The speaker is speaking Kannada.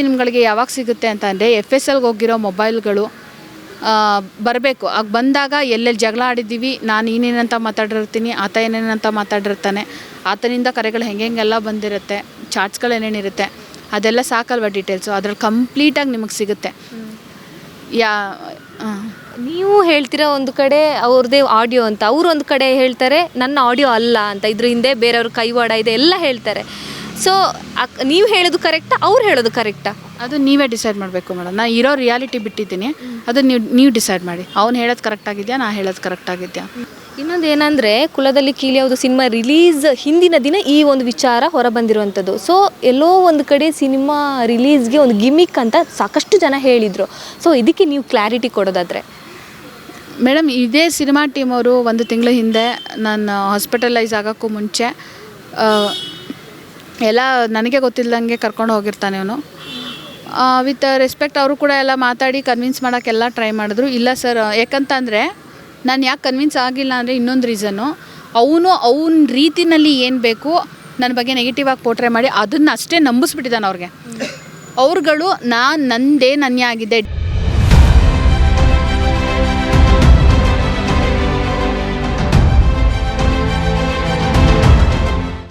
ನಿಮ್ಗಳಿಗೆ ಯಾವಾಗ ಸಿಗುತ್ತೆ ಅಂತ ಅಂದರೆ ಎಫ್ ಎಸ್ ಎಲ್ಗೆ ಹೋಗಿರೋ ಮೊಬೈಲ್ಗಳು ಬರಬೇಕು. ಆಗ ಬಂದಾಗ ಎಲ್ಲೆಲ್ಲಿ ಜಗಳ ಆಡಿದ್ದೀವಿ ನಾನು ಏನೇನಂತ ಮಾತಾಡಿರ್ತೀನಿ ಆತ ಏನೇನಂತ ಮಾತಾಡಿರ್ತಾನೆ. ಆತನಿಂದ ಕರೆಗಳು ಹೆಂಗೆ ಹೆಂಗೆಲ್ಲ ಬಂದಿರುತ್ತೆ ಚಾರ್ಟ್ಸ್ಗಳು ಏನೇನಿರುತ್ತೆ ಅದೆಲ್ಲ ಸಾಕಲ್ವ ಡೀಟೇಲ್ಸು ಅದ್ರಲ್ಲಿ ಕಂಪ್ಲೀಟಾಗಿ ನಿಮಗೆ ಸಿಗುತ್ತೆ. ಯಾ ನೀವು ಹೇಳ್ತಿರೋ ಒಂದು ಕಡೆ ಅವ್ರದ್ದೇ ಆಡಿಯೋ ಅಂತ ಅವ್ರು ಒಂದು ಕಡೆ ಹೇಳ್ತಾರೆ ನನ್ನ ಆಡಿಯೋ ಅಲ್ಲ ಅಂತ ಇದ್ರ ಹಿಂದೆ ಬೇರೆಯವ್ರ ಕೈವಾಡ ಇದೆ ಎಲ್ಲ ಹೇಳ್ತಾರೆ. ಸೊ ನೀವು ಹೇಳೋದು ಕರೆಕ್ಟಾ ಅವ್ರು ಹೇಳೋದು ಕರೆಕ್ಟಾ ಅದು ನೀವೇ ಡಿಸೈಡ್ ಮಾಡಬೇಕು ಮೇಡಮ್. ನಾನು ಇರೋ ರಿಯಾಲಿಟಿ ಬಿಟ್ಟಿದ್ದೀನಿ. ಅದು ನೀವು ನೀವು ಡಿಸೈಡ್ ಮಾಡಿ. ಅವ್ನು ಹೇಳೋದು ಕರೆಕ್ಟ್ ಆಗಿದೆಯಾ ನಾ ಹೇಳೋದು ಕರೆಕ್ಟ್ ಆಗಿದೆಯಾ? ಇನ್ನೊಂದು ಏನಂದರೆ ಕುಲದಲ್ಲಿ ಕೀಲಿಯಾವುದು ಸಿನಿಮಾ ರಿಲೀಸ್ ಹಿಂದಿನ ದಿನ ಈ ಒಂದು ವಿಚಾರ ಹೊರಬಂದಿರುವಂಥದ್ದು ಸೊ ಎಲ್ಲೋ ಒಂದು ಕಡೆ ಸಿನಿಮಾ ರಿಲೀಸ್ಗೆ ಒಂದು ಗಿಮಿಕ್ ಅಂತ ಸಾಕಷ್ಟು ಜನ ಹೇಳಿದರು. ಸೊ ಇದಕ್ಕೆ ನೀವು ಕ್ಲಾರಿಟಿ ಕೊಡೋದಾದರೆ. ಮೇಡಮ್ ಇದೇ ಸಿನಿಮಾ ಟೀಮ್ ಅವರು ಒಂದು ತಿಂಗಳ ಹಿಂದೆ ನಾನು ಹಾಸ್ಪಿಟಲೈಸ್ ಆಗೋಕ್ಕೂ ಮುಂಚೆ ಎಲ್ಲ ನನಗೆ ಗೊತ್ತಿಲ್ಲದಂಗೆ ಕರ್ಕೊಂಡು ಹೋಗಿರ್ತಾನೆ ಅವನು ವಿತ್ ರೆಸ್ಪೆಕ್ಟ್ ಅವರು ಕೂಡ ಎಲ್ಲ ಮಾತಾಡಿ ಕನ್ವಿನ್ಸ್ ಮಾಡೋಕ್ಕೆಲ್ಲ ಟ್ರೈ ಮಾಡಿದ್ರು. ಇಲ್ಲ ಸರ್ ಯಾಕಂತಂದರೆ ನಾನು ಯಾಕೆ ಕನ್ವಿನ್ಸ್ ಆಗಿಲ್ಲ ಅಂದರೆ ಇನ್ನೊಂದು ರೀಸನ್ನು ಅವನು ಅವನ ರೀತಿನಲ್ಲಿ ಏನು ಬೇಕು ನನ್ನ ಬಗ್ಗೆ ನೆಗೆಟಿವ್ ಆಗಿ ಪೋಟ್ರೆ ಮಾಡಿ ಅದನ್ನು ಅಷ್ಟೇ ನಂಬಿಸ್ಬಿಟ್ಟಿದ್ದಾನೆ ಅವ್ರಿಗೆ. ಅವ್ರುಗಳು, ನಾನು ನಂದೇ ನನ್ಯ ಆಗಿದೆ.